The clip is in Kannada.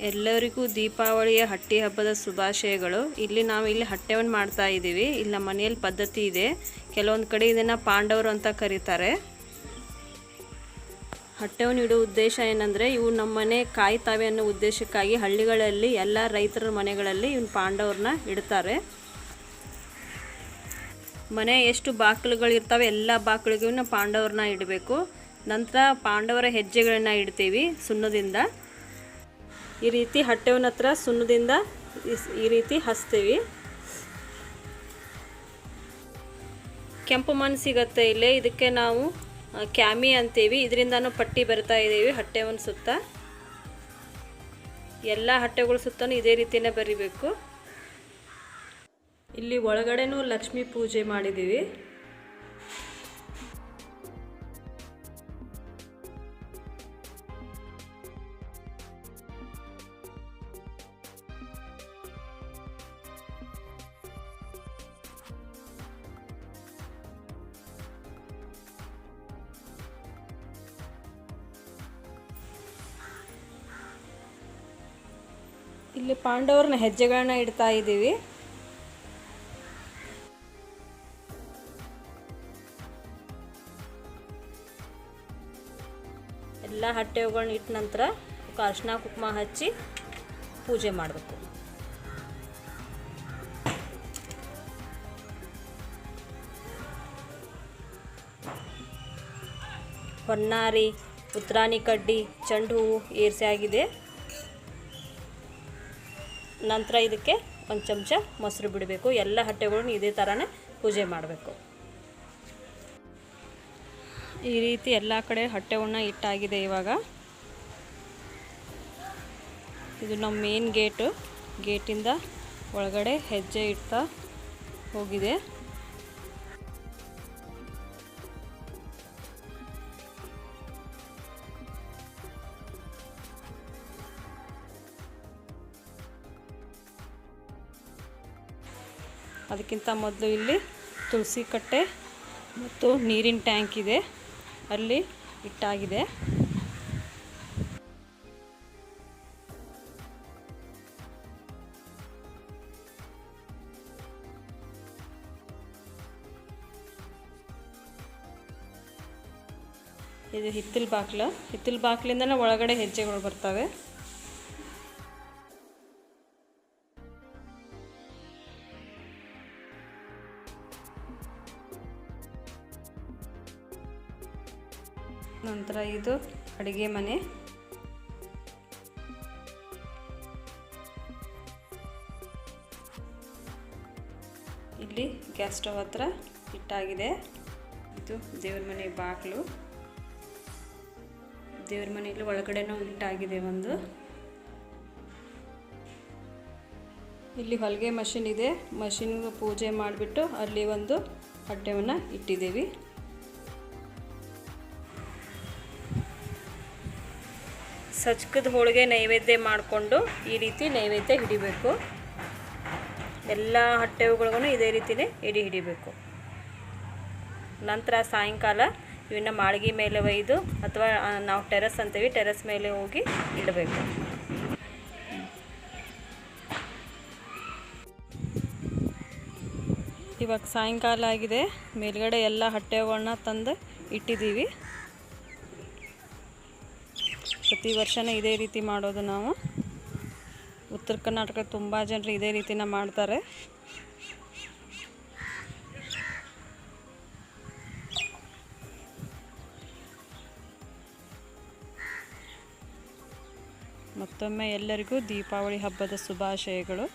ಎಲ್ಲರಿಗೂ ದೀಪಾವಳಿಯ ಹಟ್ಟಿ ಹಬ್ಬದ ಶುಭಾಶಯಗಳು. ಇಲ್ಲಿ ನಾವು ಇಲ್ಲಿ ಹಟ್ಟೆವನ್ನು ಮಾಡ್ತಾ ಇದ್ದೀವಿ ಇಲ್ಲಿ ನಮ್ಮ ಮನೆಯಲ್ಲಿ ಪದ್ಧತಿ ಇದೆ. ಕೆಲವೊಂದು ಕಡೆ ಇದನ್ನು ಪಾಂಡವರು ಅಂತ ಕರೀತಾರೆ. ಹಟ್ಟೆವನ್ನು ಇಡೋ ಉದ್ದೇಶ ಏನಂದರೆ ಇವು ನಮ್ಮ ಮನೆ ಕಾಯ್ತಾವೆ ಅನ್ನೋ ಉದ್ದೇಶಕ್ಕಾಗಿ ಹಳ್ಳಿಗಳಲ್ಲಿ ಎಲ್ಲ ರೈತರ ಮನೆಗಳಲ್ಲಿ ಇವನು ಪಾಂಡವ್ರನ್ನ ಇಡ್ತಾರೆ. ಮನೆ ಎಷ್ಟು ಬಾಗಿಲುಗಳು ಇರ್ತವೆ, ಎಲ್ಲ ಬಾಗಿಲಿಗೂ ಪಾಂಡವ್ರನ್ನ ಇಡಬೇಕು. ನಂತರ ಪಾಂಡವರ ಹೆಜ್ಜೆಗಳನ್ನು ಇಡ್ತೀವಿ ಸುಣ್ಣದಿಂದ. ಈ ರೀತಿ ಹಟ್ಟೆವನ ಹತ್ರ ಸುಣ್ಣದಿಂದ ಈ ರೀತಿ ಹಚ್ತೀವಿ. ಕೆಂಪು ಮಣ್ಣು ಸಿಗತ್ತೆ ಇಲ್ಲೇ. ಇದಕ್ಕೆ ನಾವು ಕ್ಯಾಮಿ ಅಂತೀವಿ. ಇದರಿಂದನೂ ಪಟ್ಟಿ ಬರ್ತಾ ಇದ್ದೀವಿ ಹಟ್ಟೆವನ ಸುತ್ತ. ಎಲ್ಲ ಹಟ್ಟೆಗಳ ಸುತ್ತನೂ ಇದೇ ರೀತಿಯೇ ಬರಿಬೇಕು. ಇಲ್ಲಿ ಒಳಗಡೆನೂ ಲಕ್ಷ್ಮೀ ಪೂಜೆ ಮಾಡಿದ್ದೀವಿ. ಇಲ್ಲಿ ಪಾಂಡವರನ್ನ ಹೆಜ್ಜೆಗಳನ್ನ ಇಡ್ತಾ ಇದ್ದೀವಿ. ಎಲ್ಲ ಹಟ್ಟೆಗಳನ್ನ ಇಟ್ಟ ನಂತರ ಅರ್ಶಿನ ಕುಂಕುಮ ಹಚ್ಚಿ ಪೂಜೆ ಮಾಡಬೇಕು. ಹೊನ್ನಾರಿ ಉತ್ರಾಣಿ ಕಡ್ಡಿ, ಚೆಂಡು ಹೂವು ಏರ್ಸಿ ಆಗಿದೆ. ನಂತರ ಇದಕ್ಕೆ ಒಂದು ಚಮಚ ಮೊಸರು ಬಿಡಬೇಕು. ಎಲ್ಲ ಹಟ್ಟೆಗಳನ್ನು ಇದೇ ಥರನೇ ಪೂಜೆ ಮಾಡಬೇಕು. ಈ ರೀತಿ ಎಲ್ಲ ಕಡೆ ಹಟ್ಟೆಗಳನ್ನ ಇಟ್ಟಾಗಿದೆ ಇವಾಗ. ಇದು ನಮ್ಮ ಮೇನ್ ಗೇಟು ಗೇಟಿಂದ ಒಳಗಡೆ ಹೆಜ್ಜೆ ಇಡ್ತಾ ಹೋಗಿದೆ. ಅದಕ್ಕಿಂತ ಮೊದಲು ಇಲ್ಲಿ ತುಳಸಿ ಕಟ್ಟೆ ಮತ್ತು ನೀರಿನ ಟ್ಯಾಂಕ್ ಇದೆ. ಅಲ್ಲಿ ಇಟ್ಟಾಗಿದೆ. ಇದು ಹಿತ್ತಲ ಬಾಗ್ಲ. ಹಿತ್ತಲ ಬಾಗ್ಲಿಂದನೇ ಒಳಗಡೆ ಹೆಜ್ಜೆಗಳು ಬರ್ತವೆ. ನಂತರ ಇದು ಅಡುಗೆ ಮನೆ. ಇಲ್ಲಿ ಗ್ಯಾಸ್ ಸ್ಟವ್ ಹತ್ರ ಇಟ್ಟಾಗಿದೆ ಇದು ದೇವ್ರ ಮನೆ ಬಾಗಿಲು. ದೇವ್ರ ಮನೆಯಲ್ಲಿ ಒಳಗಡೆನೂ ಇಟ್ಟಾಗಿದೆ ಒಂದು. ಇಲ್ಲಿ ಹೊಲಿಗೆ ಮಷಿನ್ ಇದೆ. ಮಷಿನ್ಗೆ ಪೂಜೆ ಮಾಡಿಬಿಟ್ಟು ಅಲ್ಲಿ ಒಂದು ಹಡ್ಡೆವನ್ನು ಇಟ್ಟಿದ್ದೀವಿ. ಸಜ್ಕದ ಹೋಳಿಗೆ ನೈವೇದ್ಯ ಮಾಡಿಕೊಂಡು ಈ ರೀತಿ ನೈವೇದ್ಯ ಹಿಡಿಬೇಕು. ಎಲ್ಲ ಹಟ್ಟೆಗಳಿಗೂ ಇದೇ ರೀತಿಯೇ ಎಡಿ ಹಿಡಿಬೇಕು. ನಂತರ ಸಾಯಂಕಾಲ ಇವನ್ನ ಮಾಳಿಗೆ ಮೇಲೆ ಒಯ್ದು ಅಥವಾ ನಾವು ಟೆರಸ್ ಅಂತೀವಿ, ಟೆರಸ್ ಮೇಲೆ ಹೋಗಿ ಇಡಬೇಕು. ಇವಾಗ ಸಾಯಂಕಾಲ ಆಗಿದೆ. ಮೇಲ್ಗಡೆ ಎಲ್ಲ ಹಟ್ಟೆಗಳನ್ನ ತಂದು ಇಟ್ಟಿದ್ದೀವಿ. ಪ್ರತಿ ವರ್ಷವೂ ಇದೇ ರೀತಿ ಮಾಡೋದು ನಾವು. ಉತ್ತರ ಕರ್ನಾಟಕ ತುಂಬ ಜನರು ಇದೇ ರೀತಿನ ಮಾಡ್ತಾರೆ. ಮತ್ತೊಮ್ಮೆ ಎಲ್ಲರಿಗೂ ದೀಪಾವಳಿ ಹಬ್ಬದ ಶುಭಾಶಯಗಳು.